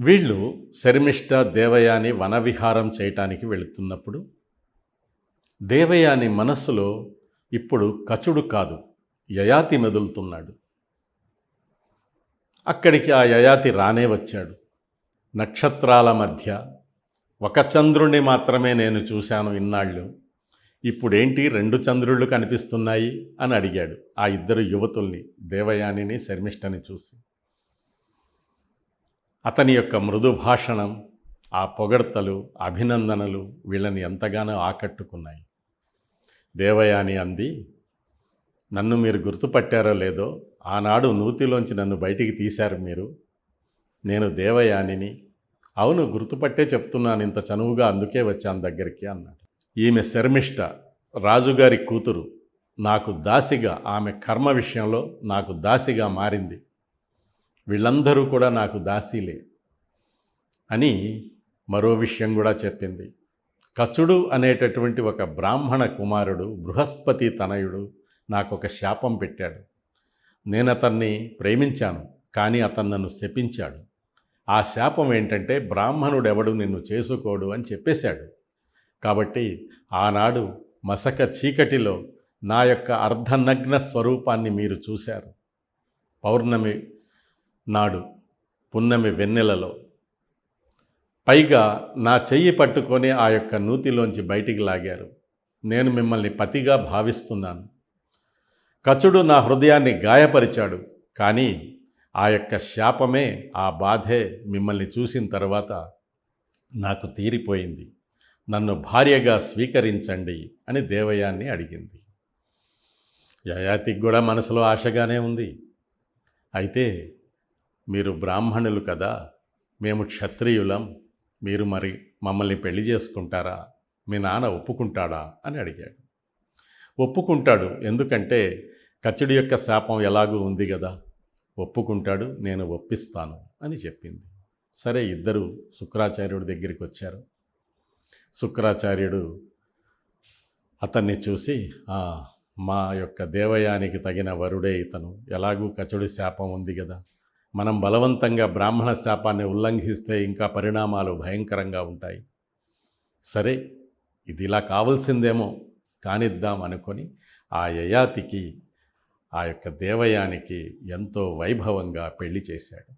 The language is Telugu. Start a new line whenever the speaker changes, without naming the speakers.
వీళ్ళు శర్మిష్ట దేవయాని వనవిహారం చేయటానికి వెళుతున్నప్పుడు దేవయాని మనస్సులో ఇప్పుడు కచుడు కాదు యయాతి మెదులుతున్నాడు. అక్కడికి ఆ యయాతి రానే వచ్చాడు. నక్షత్రాల మధ్య ఒక చంద్రుణ్ణి మాత్రమే నేను చూశాను ఇన్నాళ్ళు. ఇప్పుడేంటి రెండు చంద్రుళ్ళు కనిపిస్తున్నాయి అని అడిగాడు ఆ ఇద్దరు యువతుల్ని దేవయానిని శర్మిష్టని చూసి. అతని యొక్క మృదు భాషణం ఆ పొగడ్తలు అభినందనలు వీళ్ళని ఎంతగానో ఆకట్టుకున్నాయి. దేవయాని అంది నన్ను మీరు గుర్తుపట్టారో లేదో ఆనాడు నూతిలోంచి నన్ను బయటికి తీశారు మీరు. నేను దేవయానిని అవును గుర్తుపట్టే చెప్తున్నాను ఇంత చనువుగా అందుకే వచ్చాను దగ్గరికి అన్నాడు. ఈమె శర్మిష్ట రాజుగారి కూతురు నాకు దాసిగా ఆమె కర్మ విషయంలో నాకు దాసిగా మారింది. వీళ్ళందరూ కూడా నాకు దాసీలే అని మరో విషయం కూడా చెప్పింది. కచుడు అనేటటువంటి ఒక బ్రాహ్మణ కుమారుడు బృహస్పతి తనయుడు నాకు ఒక శాపం పెట్టాడు. నేను అతన్ని ప్రేమించాను కానీ అతను నన్ను శపించాడు. ఆ శాపం ఏంటంటే బ్రాహ్మణుడెవడు నిన్ను చేసుకోడు అని చెప్పేశాడు. కాబట్టి ఆనాడు మసక చీకటిలో నా యొక్క అర్ధనగ్న స్వరూపాన్ని మీరు చూశారు. పౌర్ణమి నాడు పున్నమి వెన్నెలలో. పైగా నా చెయ్యి పట్టుకొని ఆ యొక్క నూతిలోంచి బయటికి లాగారు. నేను మిమ్మల్ని పతిగా భావిస్తున్నాను. కచుడు నా హృదయాన్ని గాయపరిచాడు. కానీ ఆ యొక్క శాపమే ఆ బాధే మిమ్మల్ని చూసిన తర్వాత నాకు తీరిపోయింది. నన్ను భార్యగా స్వీకరించండి అని దేవయాన్ని అడిగింది. యయాతికి కూడా మనసులో ఆశగానే ఉంది. అయితే మీరు బ్రాహ్మణులు కదా మేము క్షత్రియులం మీరు మరి మమ్మల్ని పెళ్ళి చేసుకుంటారా? మీ నాన్న ఒప్పుకుంటాడా? అని అడిగాడు. ఒప్పుకుంటాడు ఎందుకంటే కచ్చుడి యొక్క శాపం ఎలాగూ ఉంది కదా ఒప్పుకుంటాడు నేను ఒప్పిస్తాను అని చెప్పింది. సరే ఇద్దరు శుక్రాచార్యుడి దగ్గరికి వచ్చారు. శుక్రాచార్యుడు అతన్ని చూసి మా యొక్క దేవయానికి తగిన వరుడే ఇతను. ఎలాగూ కచుడి శాపం ఉంది కదా మనం బలవంతంగా బ్రాహ్మణ శాపాన్ని ఉల్లంఘిస్తే ఇంకా పరిణామాలు భయంకరంగా ఉంటాయి. సరే ఇది ఇలా కావాల్సిందేమో కానిద్దాం అనుకొని ఆ యయాతికి ఆ యొక్క దేవయానికి ఎంతో వైభవంగా పెళ్ళి చేశాడు.